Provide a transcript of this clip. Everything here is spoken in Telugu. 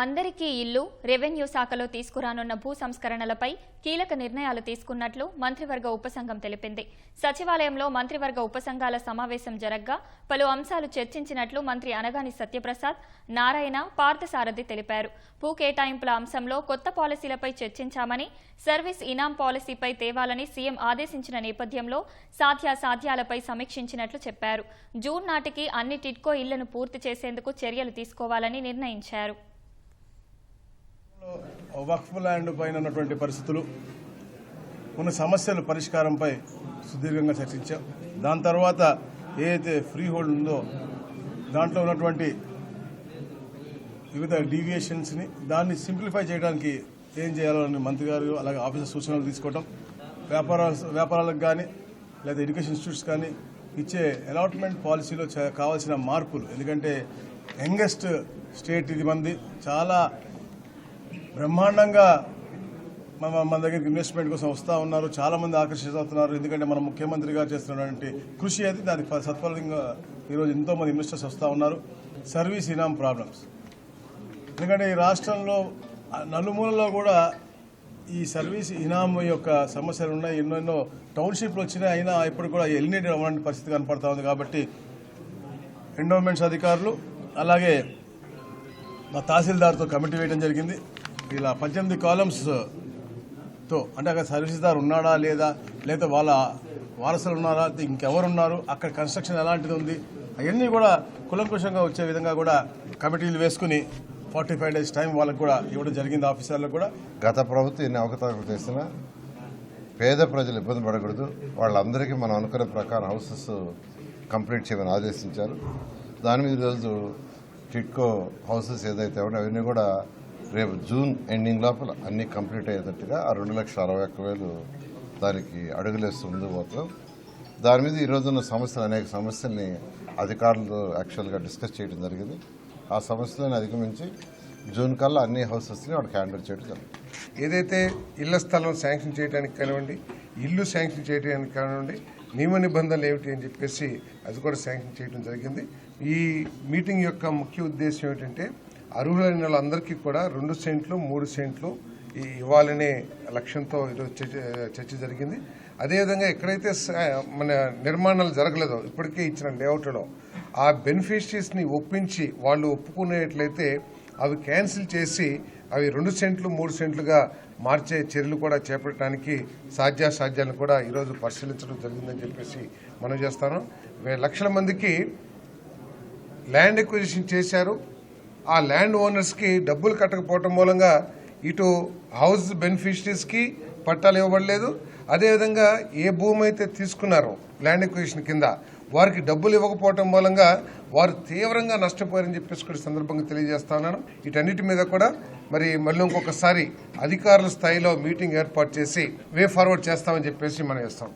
అందరికీ ఇల్లు రెవెన్యూ శాఖలో తీసుకురానున్న భూ సంస్కరణలపై కీలక నిర్ణయాలు తీసుకున్నట్లు మంత్రివర్గ ఉపసంఘం తెలిపింది. సచివాలయంలో మంత్రివర్గ ఉపసంఘాల సమావేశం జరగ్గా పలు అంశాలు చర్చించినట్లు మంత్రి అనగాని సత్యప్రసాద్ నారాయణ పార్థసారథి తెలిపారు. భూ కేటాయింపుల అంశంలో కొత్త పాలసీలపై చర్చించామని సర్వీస్ ఇనాం పాలసీపై తేవాలని సీఎం ఆదేశించిన నేపథ్యంలో సాధ్యాసాధ్యాలపై సమీక్షించినట్లు చెప్పారు. జూన్ నాటికి అన్ని టిట్కో ఇళ్ళను పూర్తి చేసేందుకు చర్యలు తీసుకోవాలని నిర్ణయించారు. వక్ఫ్ ల్యాండ్ పైన ఉన్నటువంటి పరిస్థితులు ఉన్న సమస్యల పరిష్కారంపై సుదీర్ఘంగా చర్చించాం. దాని తర్వాత ఏదైతే ఫ్రీ హోల్డ్ ఉందో దాంట్లో ఉన్నటువంటి వివిధ డీవియేషన్స్ని దాన్ని సింప్లిఫై చేయడానికి ఏం చేయాలని మంత్రి గారు అలాగే ఆఫీసర్ సూచనలు తీసుకోవటం వ్యాపార వ్యాపారాలకు కానీ లేదా ఎడ్యుకేషన్ ఇన్స్టిట్యూట్స్ కానీ ఇచ్చే అలాట్మెంట్ పాలసీలో కావాల్సిన మార్పులు. ఎందుకంటే యంగెస్ట్ స్టేట్ ఇది మంది చాలా బ్రహ్మాండంగా మన మన దగ్గరికి ఇన్వెస్ట్మెంట్ కోసం వస్తూ ఉన్నారు. చాలా మంది ఆకర్షితున్నారు ఎందుకంటే మన ముఖ్యమంత్రి గారు చేస్తున్నటువంటి కృషి అయితే దానికి ఫ- సత్ఫలంగా ఈరోజు ఎంతో మంది ఇన్వెస్టర్స్ వస్తూ ఉన్నారు. సర్వీస్ ఇనామ్ ప్రాబ్లమ్స్ ఎందుకంటే ఈ రాష్ట్రంలో నలుమూలలో కూడా ఈ సర్వీస్ ఇనాం యొక్క సమస్యలు ఉన్నాయి. ఎన్నెన్నో టౌన్షిప్లు వచ్చినాయి. అయినా ఇప్పుడు కూడా ఎలినేటెడ్ అవ్వడానికి పరిస్థితి కనపడతా ఉంది కాబట్టి ఎండోమెంట్స్ అధికారులు అలాగే మా తహసీల్దార్తో కమిటీ వేయడం జరిగింది. ఇలా పద్దెనిమిది కాలమ్స్ uh, తో అంటే అక్కడ సర్వీస్దార్ ఉన్నాడా లేదా లేదా వాళ్ళ వారసులు ఉన్నారా ఇంకెవరున్నారు అక్కడ కన్స్ట్రక్షన్ ఎలాంటిది ఉంది అవన్నీ కూడా కులంకుశంగా వచ్చే విధంగా కూడా కమిటీలు వేసుకుని ఫార్టీ ఫైవ్ డేస్ టైం వాళ్ళకు కూడా ఇవ్వడం జరిగింది ఆఫీసర్లకు కూడా. గత ప్రభుత్వం ఎన్ని అవకతవకలు పేద ప్రజలు ఇబ్బంది పడకూడదు. వాళ్ళందరికీ మనం అనుకునే ప్రకారం హౌసెస్ కంప్లీట్ uh, చేయమని ఆదేశించారు. దాని మీద ఈరోజు టిట్కో హౌసెస్ ఏదైతే ఉన్నాయో అవన్నీ కూడా రేపు జూన్ ఎండింగ్ లోపల అన్నీ కంప్లీట్ అయ్యేటట్టుగా ఆ రెండు లక్షల అరవై ఒక్క వేలు దానికి అడుగులేస్తూ ముందుకు పోతాం దాని మీద ఈరోజున్న సమస్యలు అనేక సమస్యల్ని అధికారులతో యాక్చువల్గా డిస్కస్ చేయడం జరిగింది. ఆ సమస్యలను అధిగమించి జూన్ కల్లా అన్ని హౌసెస్ని వాడికి హ్యాండిల్ చేయడం జరుగుతుంది ఏదైతే ఇళ్ళ స్థలం శాంక్షన్ చేయడానికి కానివ్వండి ఇల్లు శాంక్షన్ చేయడానికి కానివ్వండి నియమ నిబంధనలు ఏమిటి అని చెప్పేసి అది కూడా శాంక్షన్ చేయడం జరిగింది. ఈ మీటింగ్ యొక్క ముఖ్య ఉద్దేశం ఏమిటంటే అర్హులైన వాళ్ళందరికీ కూడా రెండు సెంట్లు మూడు సెంట్లు ఈ- ఇవ్వాలనే లక్ష్యంతో ఈరోజు చర్చ చర్చ జరిగింది. అదేవిధంగా ఎక్కడైతే మన నిర్మాణాలు జరగలేదో ఇప్పటికే ఇచ్చిన లేఅవుట్లో ఆ బెనిఫిషరీస్ని ఒప్పించి వాళ్ళు ఒప్పుకునేట్లయితే అవి క్యాన్సిల్ చేసి అవి రెండు సెంట్లు మూడు సెంట్లుగా మార్చే చర్యలు కూడా చేపట్టడానికి సాధ్యాసాధ్యాలను కూడా ఈరోజు పరిశీలించడం జరిగిందని చెప్పేసి మనం చేస్తాను. వే- లక్షల మందికి ల్యాండ్ ఎక్విజిషన్ చేశారు. ఆ ల్యాండ్ ఓనర్స్కి డబ్బులు కట్టకపోవటం మూలంగా ఇటు హౌస్ బెనిఫిషరీస్కి పట్టాలు ఇవ్వబడలేదు. అదేవిధంగా ఏ భూమి అయితే తీసుకున్నారో ల్యాండ్ ఎక్విజిషన్ కింద వారికి డబ్బులు ఇవ్వకపోవటం మూలంగా వారు తీవ్రంగా నష్టపోయారని చెప్పేసి కూడా సందర్భంగా తెలియజేస్తా ఉన్నాను. వీటన్నిటి మీద కూడా మరి మళ్ళీ ఇంకొకసారి అధికారుల స్థాయిలో మీటింగ్ ఏర్పాటు చేసి వే ఫార్వర్డ్ చేస్తామని చెప్పేసి మనం ఇస్తాం